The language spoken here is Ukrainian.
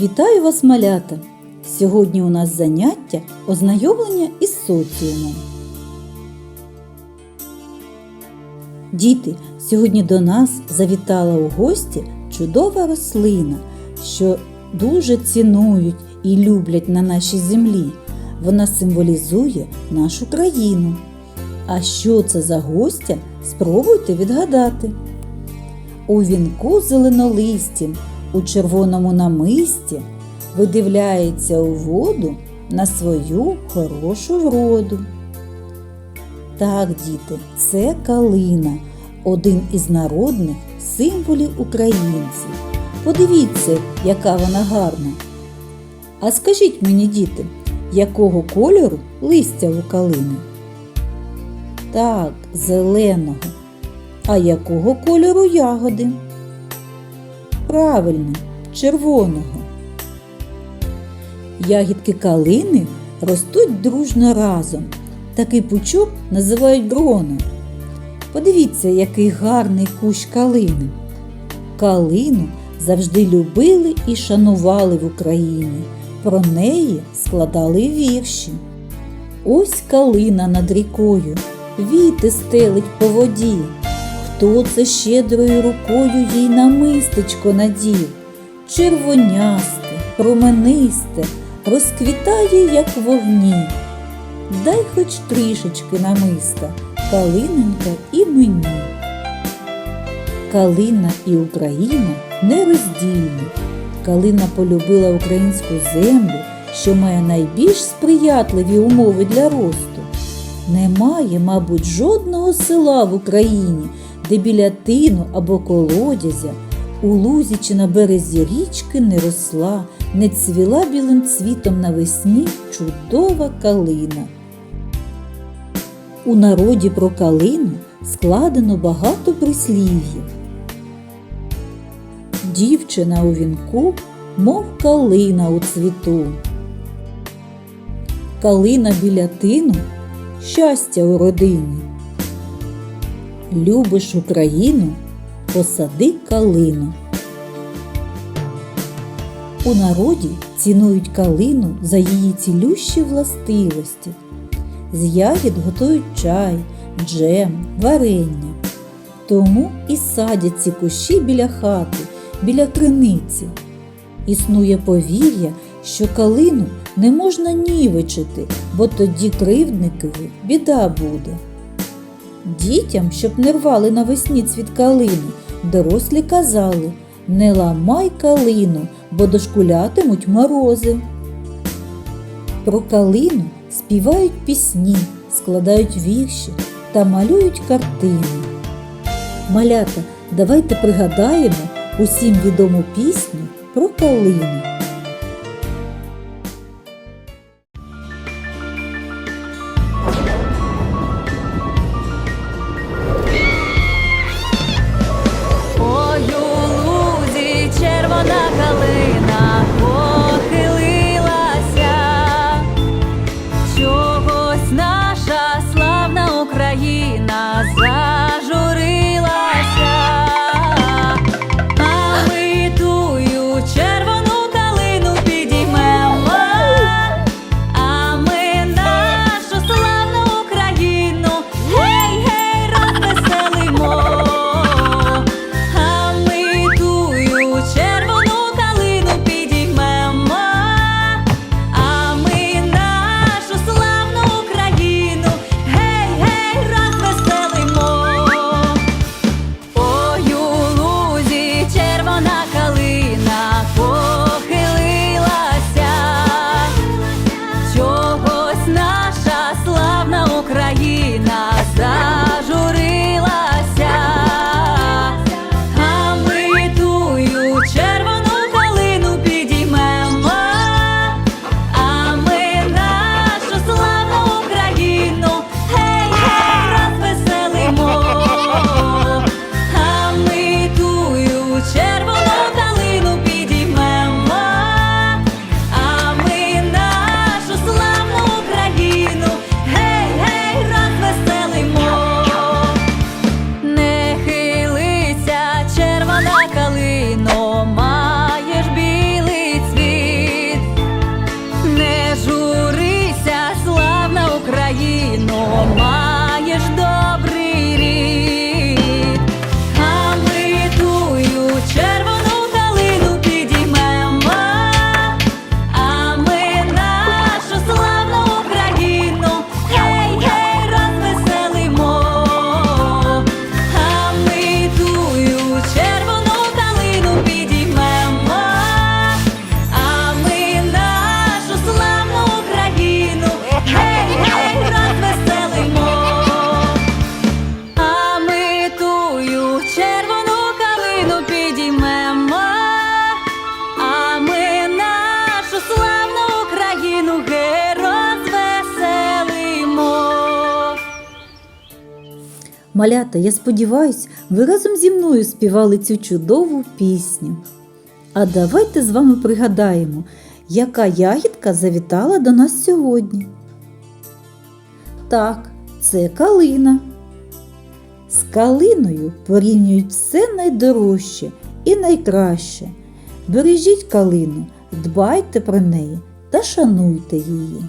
Вітаю вас, малята! Сьогодні у нас заняття ознайомлення із соціумом. Діти, сьогодні до нас завітала у гості чудова рослина, що дуже цінують і люблять на нашій землі. Вона символізує нашу країну. А що це за гостя? Спробуйте відгадати. У вінку зеленолистім, у червоному намисті видивляється у воду на свою хорошу вроду. Так, діти, це калина, один із народних символів українців. Подивіться, яка вона гарна. А скажіть мені, діти, якого кольору листя у калини? Так, зеленого. А якого кольору ягоди? Правильно, червоного. Ягідки калини ростуть дружно разом. Такий пучок називають гроном. Подивіться, який гарний кущ калини. Калину завжди любили і шанували в Україні. Про неї складали вірші. Ось калина над рікою, віти стелить по воді. Хто це щедрою рукою їй намистечко надів? Червонясте, променисте, розквітає, як вогні. Дай хоч трішечки намиста, калиненька і мені. Калина і Україна нероздільні. Калина полюбила українську землю, що має найбільш сприятливі умови для росту. Немає, мабуть, жодного села в Україні, де біля тину або колодязя, у лузі чи на березі річки не росла, не цвіла білим цвітом навесні чудова калина. У народі про калину складено багато прислів'їв. Дівчина у вінку, мов калина у цвіту. Калина біля тину щастя у родині. Любиш Україну, посади калину. У народі цінують калину за її цілющі властивості. З ягід готують чай, джем, варення. Тому і садять ці кущі біля хати, біля криниці. Існує повір'я, що калину не можна нівечити, бо тоді кривдникові біда буде. Дітям, щоб не рвали навесні цвіт калини, дорослі казали не ламай калину, бо дошкулятимуть морози. Про калину співають пісні, складають вірші та малюють картини. Малята, давайте пригадаємо усім відому пісню про калину. Малята, я сподіваюсь, ви разом зі мною співали цю чудову пісню. А давайте з вами пригадаємо, яка ягідка завітала до нас сьогодні. Так, це калина. З калиною порівнюють все найдорожче і найкраще. Бережіть калину, дбайте про неї та шануйте її.